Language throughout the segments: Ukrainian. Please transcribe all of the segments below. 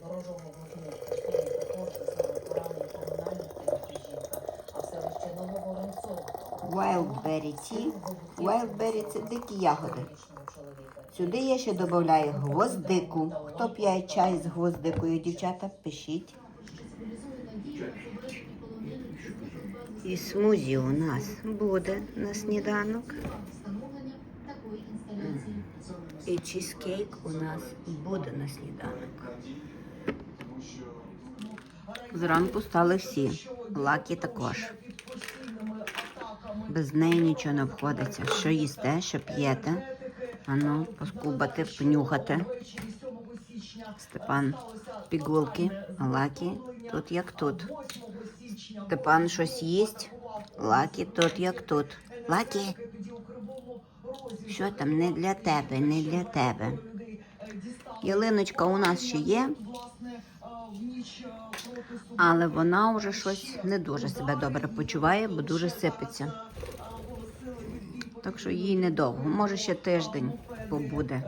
ворожого вогню. Постійно також засилали поранені комунальники та жінка. А в селищі Нововоронцово Wildberry tea. Wildberry – це дикі ягоди. Сюди я ще додаю гвоздику. Хто п'є чай з гвоздикою, дівчата, пишіть. І смузі у нас буде на сніданок. І чизкейк у нас буде на сніданок. Зранку стали всі. Лакі також. Без неї нічого не обходиться. Що їсте, що п'єте. Ану, поскубати, понюхати. Степан пігулки, Лакі тут як тут. Степан щось їсть, Лакі тут як тут. Лакі, що там не для тебе, не для тебе. Ялиночка у нас ще є, але вона вже щось не дуже себе добре почуває, бо дуже сипеться. Так що їй недовго, може ще тиждень побуде.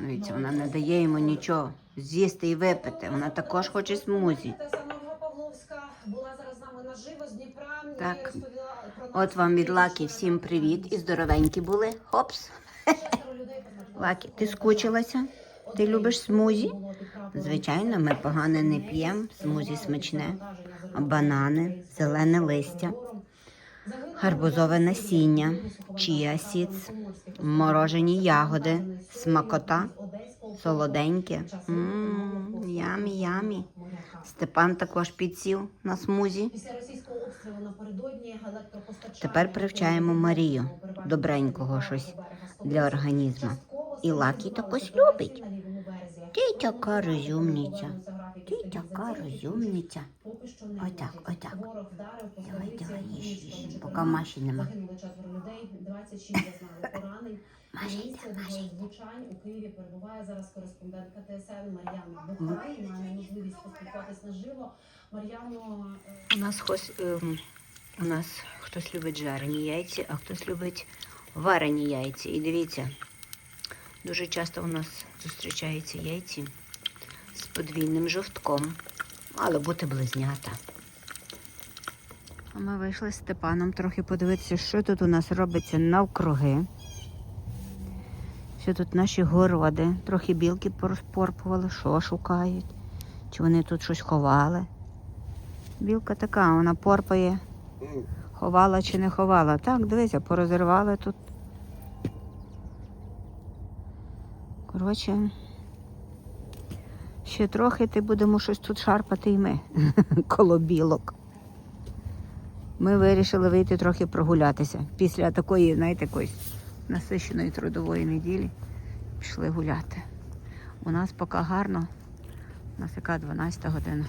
Дивіться, вона не дає йому нічого з'їсти і випити. Вона також хоче смузі. Так. От вам від Лакі всім привіт. І здоровенькі були. Хопс. Лакі, ти скучилася? Ти любиш смузі? Звичайно, ми погане не п'ємо. Смузі смачне. Банани, зелене листя, гарбузове насіння, чія сіц, морожені ягоди, смакота, солоденьке. Ямі, ямі. Степан також підсів на смузі. Тепер привчаємо Марію добренького щось для організму. І Лакі також любить. Ти така розумниця. Ти така розумниця. Отак, отак. Давай, давай, їж, їж, поки Маші нема. Загинули четверо людей, 26 зазнали поранень. Маша йде, Маша одного у Києві перебуває зараз кореспондентка ТСН Мар'яна Бухай. Має можливість поспілкуватись наживо. Мар'яно, е, У нас хтось, ем, у нас хтось любить жарені яйці, а хтось любить варені яйці. І дивіться, дуже часто у нас зустрічаються яйці з подвійним жовтком. Мало бути близнята. А ми вийшли з Степаном трохи подивитися, що тут у нас робиться навкруги. Що тут наші городи. Трохи білки порозпорпували, що шукають. Чи вони тут щось ховали. Білка така, вона порпає, ховала чи не ховала. Так, дивися, порозривали тут. Коротше, ще трохи ти будемо щось тут шарпати і ми коло білок. Ми вирішили вийти трохи прогулятися. Після такої, знаєте, якоїсь насищеної трудової неділі пішли гуляти. У нас поки гарно, у нас яка 12 година.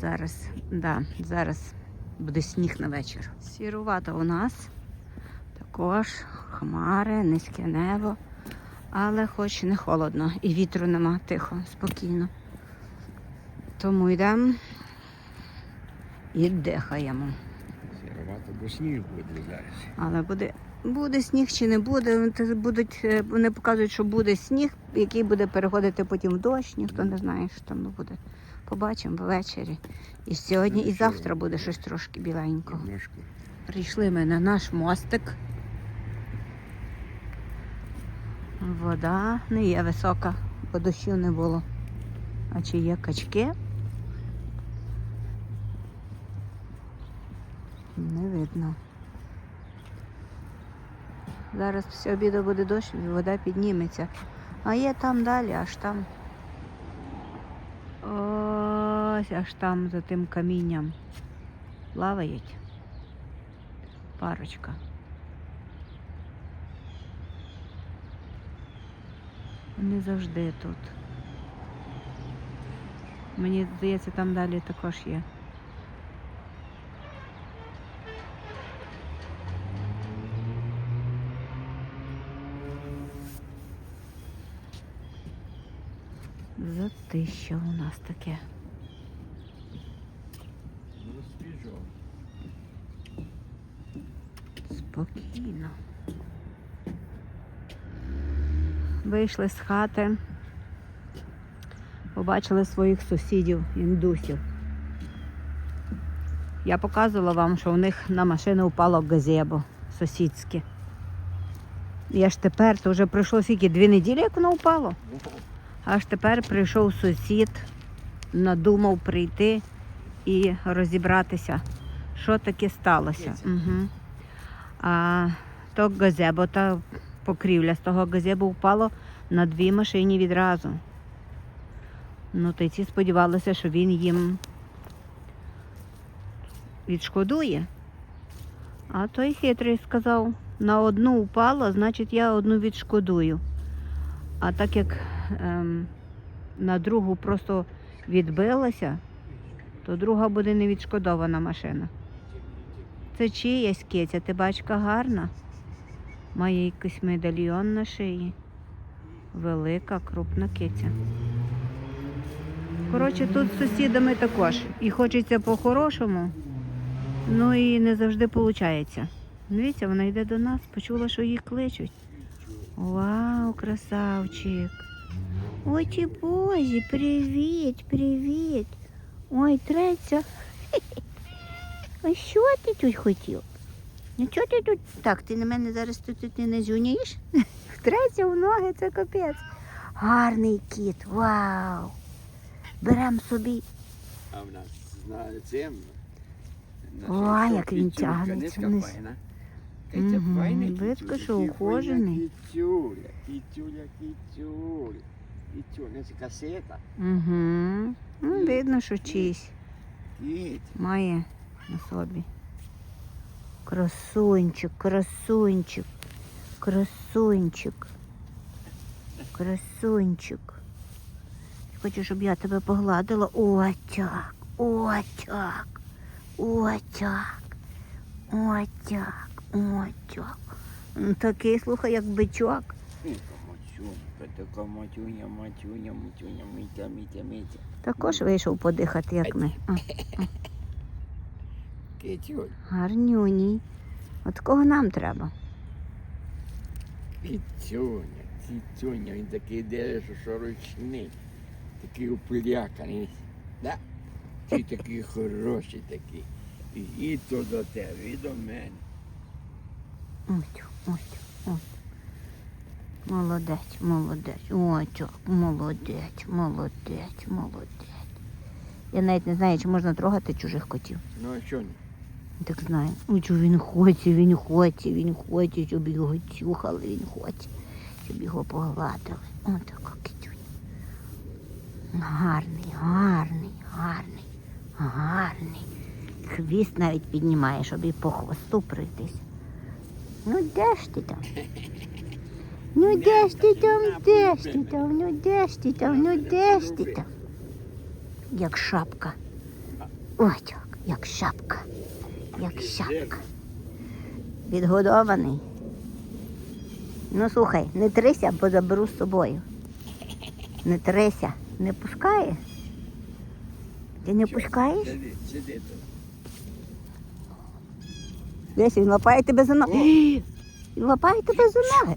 Зараз, да, зараз буде сніг на вечір. Сірувато у нас також хмари, низьке небо, але хоч не холодно і вітру нема тихо, спокійно. Тому йдемо і дихаємо. Сніг буде зараз. Але буде, буде сніг чи не буде. Будуть, е, вони показують, що буде сніг, який буде переходити потім в дощ, ніхто не знає, що там буде. Побачимо ввечері. І сьогодні, і завтра буде щось трошки біленького. Прийшли ми на наш мостик. Вода не є висока, бо дощу не було. А чи є качки? Не видно. Зараз після обіду буде дощ, вода підніметься. А є там далі, аж там. Ось аж там за тим камінням плавають. Парочка. Вони завжди тут. Мені здається, там далі також є. Затища у нас таке. Ну. Спокійно. Вийшли з хати, Побачили своїх сусідів, індусів. Я показувала вам, що у них на машину впало газебо сусідське. Я ж тепер, то вже пройшло скільки, дві неділі, як воно впало. Аж тепер прийшов сусід, надумав прийти і розібратися, що таке сталося. Угу. А то газебо, та покрівля з того газебу впало на дві машині відразу. Ну, то й ці сподівалися, що він їм відшкодує. А той хитрий сказав, на одну впало, значить я одну відшкодую. А так як ем, на другу просто відбилася, то друга буде не відшкодована машина. Це чиясь киця, ти бачка гарна. Має якийсь медальйон на шиї. Велика, крупна киця. Коротше, тут з сусідами також. І хочеться по-хорошому, ну і не завжди виходить. Дивіться, вона йде до нас, почула, що її кличуть. Вау, красавчик. Ой, ті бозі, привіт, привіт. Ой, третя. А що ти тут хотів? Ну чого ти тут? Так, ти на мене зараз тут, тут не назюняєш? Третя в ноги, це капець. Гарний кіт, вау. Берем собі. А в нас на цим. Ой, як він тягнеться вниз. Видко, що ухожений. Кітюля, кітюля, кітюля. Кітюля, це касета. Угу. Ну, видно, що чийсь має на собі. Красунчик, красунчик, красунчик, красунчик. Хочу, щоб я тебе погладила. Отак, отак, отак, отак. Ну, Такий, слухай, як бичок. Матюня, така матюня, матюня, матюня, митя, митя, митя. Також вийшов подихати, як ми. А, Кітюль, гарнюній. От кого нам треба? кітюня, кітюня, він такий дереш, що ручний. Такий упляканий. Да? Ти такий хороший такий. І, і то до тебе, і до мене. Ось, ось, ось. Молодець, молодець. Ось, молодець, молодець, молодець. Я навіть не знаю, чи можна трогати чужих котів. Ну а що? Ні? Так знаю. Ой, що він хоче, він хоче, він хоче, щоб його тюхали, він хоче, щоб його погладили. Ось така китюня. Гарний, гарний, гарний, гарний. Хвіст навіть піднімає, щоб і по хвосту пройтись. Ну де ж ти там? Ну де ж ти там, де ж ти там, ну де ж ти там, ну де ж ти там? Як шапка. Ой, як шапка. Як шапка. Відгодований. Ну слухай, не трися, бо заберу з собою. Не трися. Не пускає? Ти не пускаєш? Десь він лапає тебе за ноги. Він лапає тебе за ноги.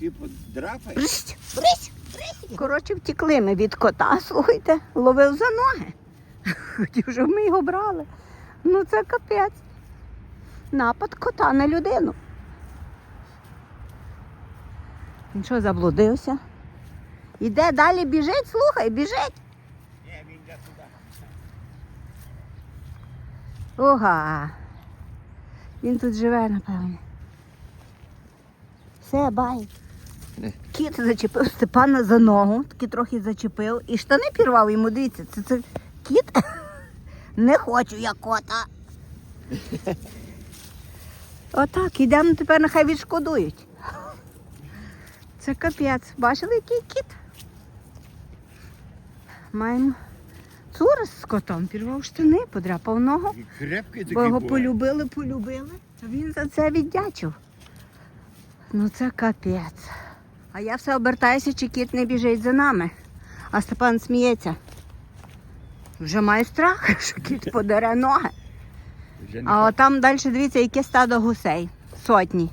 Ти подрапаєш? Брись, брись, брись. Коротше, втекли ми від кота, слухайте, ловив за ноги. Хотів, щоб ми його брали. Ну це капець. Напад кота на людину. Він що, заблудився? Іде далі біжить, слухай, біжить. Ні, він йде туди. Ога. Він тут живе, напевне. Все, бай. Кіт зачепив Степана за ногу, таки трохи зачепив. І штани пірвав йому, дивіться, це, це кіт. Не хочу я кота. Отак, ідемо тепер нехай відшкодують. Це капець. Бачили, який кіт? Маємо цур з котом, пірвав штани, подряпав ногу. Крепкий такий Бо його був. полюбили, полюбили, а він за це віддячив. Ну це капець. А я все обертаюся, чи кіт не біжить за нами. А Степан сміється. Вже має страх, що кіт подере ноги. А от там далі дивіться, яке стадо гусей. Сотні.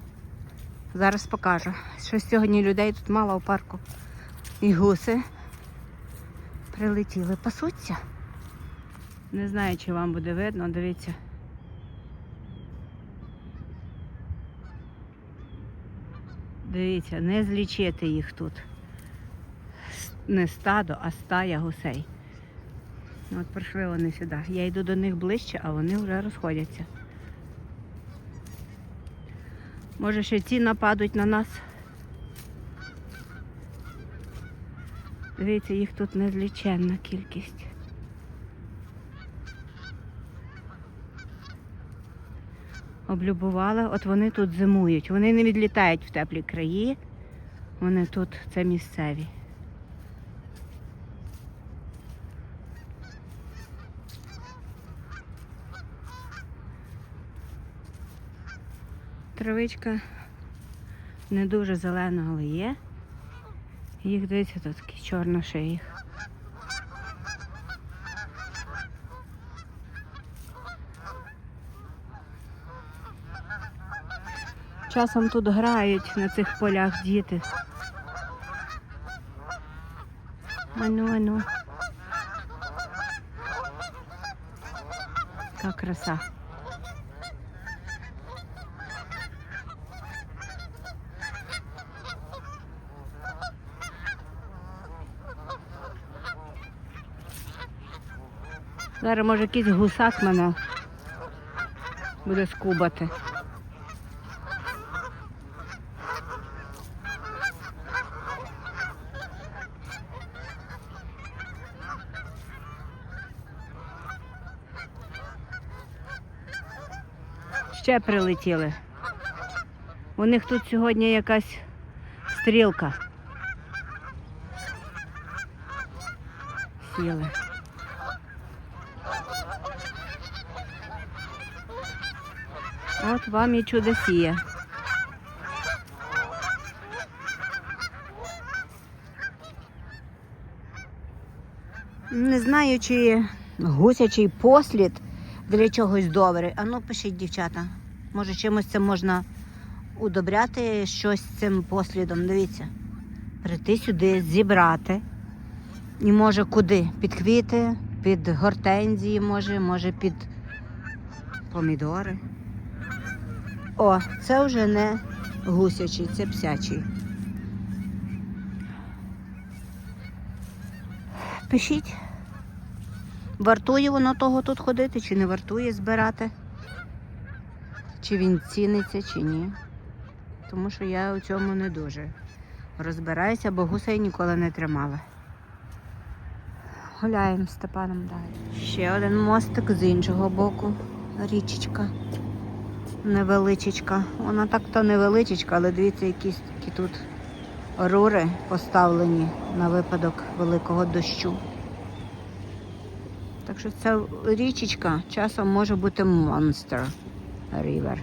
Зараз покажу. Щось сьогодні людей тут мало у парку. І гуси. Прилетіли, пасуться. Не знаю, чи вам буде видно, дивіться. Дивіться, не злічити їх тут. Не стадо, а стая гусей. От прийшли вони сюди. Я йду до них ближче, а вони вже розходяться. Може, ще ці нападуть на нас. Дивіться, їх тут незліченна кількість. Облюбували, от вони тут зимують. Вони не відлітають в теплі краї. Вони тут, це місцеві. Травичка не дуже зелена, але є. Їх дивіться, тут такі чорношиї. Часом тут грають на цих полях діти. Ану, ану. Яка краса. Зараз може якийсь гусак мене буде скубати. Ще прилетіли. У них тут сьогодні якась стрілка. Сіли. От вам і чудосія. Не знаю, чи гусячий послід для чогось добре. А ну пишіть, дівчата. Може, чимось це можна удобряти щось цим послідом. Дивіться. Прийти сюди, зібрати. І може куди? Під квіти, під гортензії, може, може під помідори. О, це вже не гусячий, це псячий. Пишіть, вартує воно того тут ходити, чи не вартує збирати, чи він ціниться, чи ні. Тому що я у цьому не дуже розбираюся, бо гусей ніколи не тримала. Гуляємо з Степаном далі. Ще один мостик з іншого боку. Річечка невеличечка. Вона так то невеличечка, але дивіться, якісь такі тут рури поставлені на випадок великого дощу. Так що ця річечка часом може бути Monster River.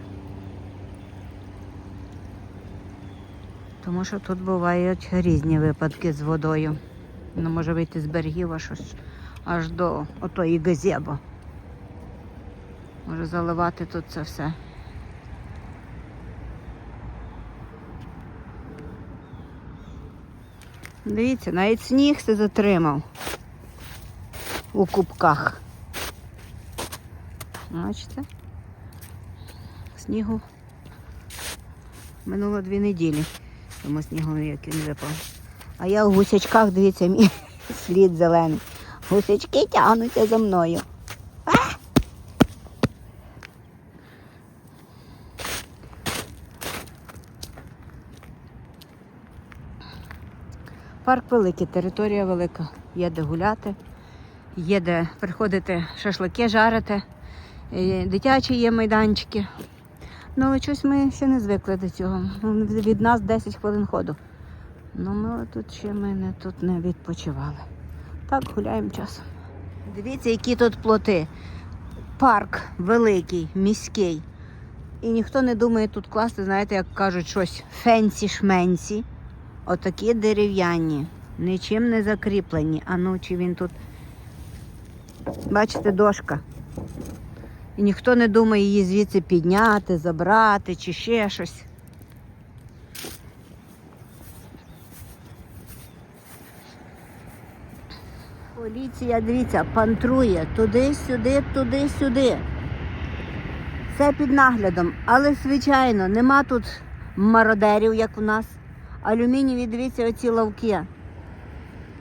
Тому що тут бувають різні випадки з водою. Вона може вийти з берегів аж, аж до отої газеби. Може заливати тут це все. Дивіться, навіть сніг це затримав у кубках. Бачите? Снігу минуло дві неділі, тому снігу як він випав. А я в гусячках, дивіться, мій слід зелений. Гусячки тягнуться за мною. Парк великий, територія велика. Є де гуляти, є де приходити шашлики жарити, дитячі є майданчики. Ну, але щось ми ще не звикли до цього. Ну, Від нас 10 хвилин ходу. Ну, ми тут ще ми не, тут не відпочивали. Так, гуляємо часом. Дивіться, які тут плоти. Парк великий, міський. І ніхто не думає тут класти, знаєте, як кажуть, щось фенсі-шменсі. Отакі дерев'яні, нічим не закріплені. А ну, чи він тут. Бачите, дошка. І ніхто не думає її звідси підняти, забрати чи ще щось. Поліція, дивіться, пантрує туди-сюди, туди-сюди. Це під наглядом. Але, звичайно, нема тут мародерів, як у нас. Алюмінієві, дивіться, оці лавки.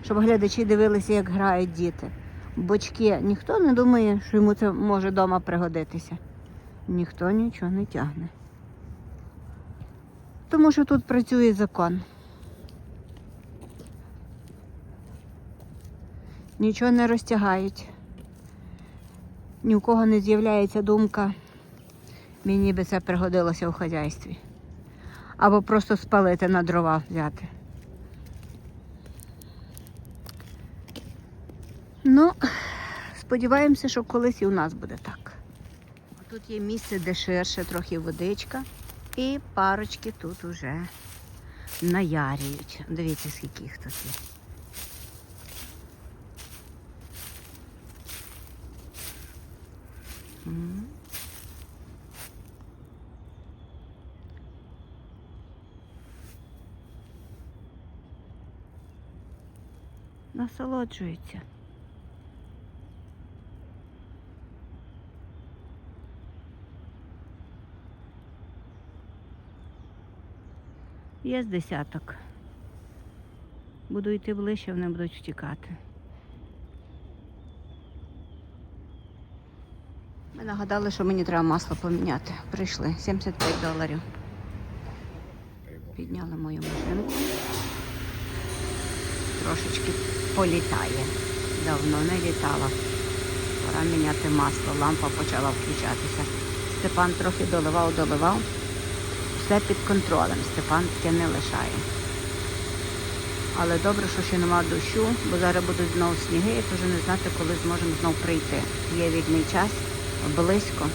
Щоб глядачі дивилися, як грають діти. Бочки. Ніхто не думає, що йому це може вдома пригодитися. Ніхто нічого не тягне. Тому що тут працює закон. Нічого не розтягають. Ні у кого не з'являється думка, мені би це пригодилося у хазяйстві. Або просто спалити на дрова взяти. Ну, сподіваємося, що колись і у нас буде так. Тут є місце, де ширше, трохи водичка, і парочки тут уже наярюють. Дивіться, скільки їх тут є. М. Насолоджується. Є з десяток. Буду йти ближче, вони будуть втікати. Ми нагадали, що мені треба масло поміняти. Прийшли 75 доларів. Підняли мою машинку. Трошечки політає. Давно не літала. Пора міняти масло. Лампа почала включатися. Степан трохи доливав, доливав. Все під контролем. Степан таке не лишає. Але добре, що ще нема дощу, бо зараз будуть знову сніги, і вже не знати, коли зможемо знов прийти. Є вільний час, близько,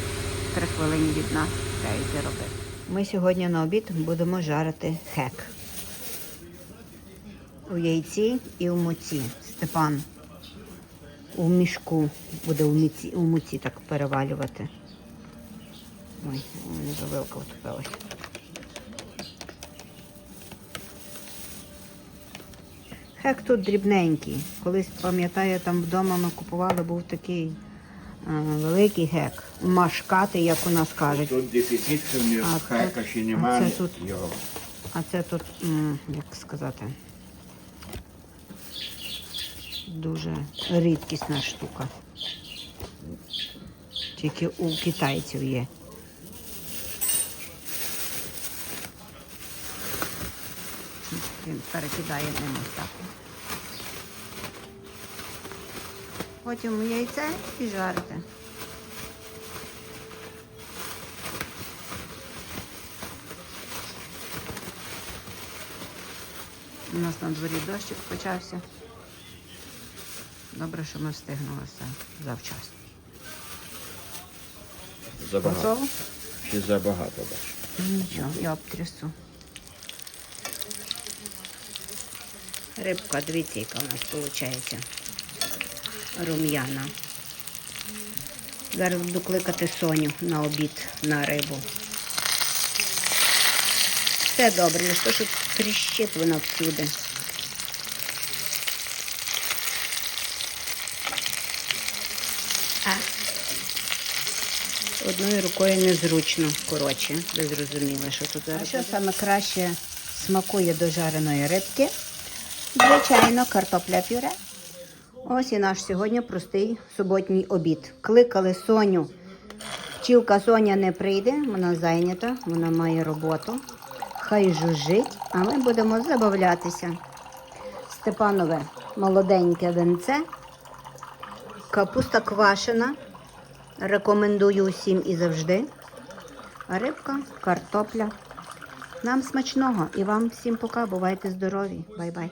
три хвилини від нас, треба йти робити. Ми сьогодні на обід будемо жарити хек. У яйці і у муці. Степан у мішку буде у муці, у муці так перевалювати. Ой, у мене вже вилка втопилася. Хек тут дрібненький. Колись пам'ятаю, там вдома ми купували, був такий е, великий гек. Машкатий, як у нас кажуть. Тут дефіцит, що в нього А ще немає. це тут- Його. А це тут, м, як сказати, дуже рідкісна штука. Тільки у китайців є. Він перекидає ним так. Потім яйце і жарите. У нас на дворі дощик почався. Добре, що ми встигнули все завчасно. Забагато. Готово? Ще забагато бачу. Нічого, я обтрясу. Рибка, дивіться, яка у нас виходить. Рум'яна. Зараз буду кликати Соню на обід на рибу. Все добре, лише що тріщить вона всюди. Одною рукою незручно, коротше, ви зрозуміли, що тут зараз. А що саме краще смакує до жареної рибки? Звичайно, картопля пюре. Ось і наш сьогодні простий суботній обід. Кликали Соню. Вчилка Соня не прийде, вона зайнята, вона має роботу. Хай жужжить, а ми будемо забавлятися. Степанове молоденьке венце, капуста квашена. Рекомендую усім і завжди. Рибка, картопля. Нам смачного і вам всім пока. Бувайте здорові. Бай-бай.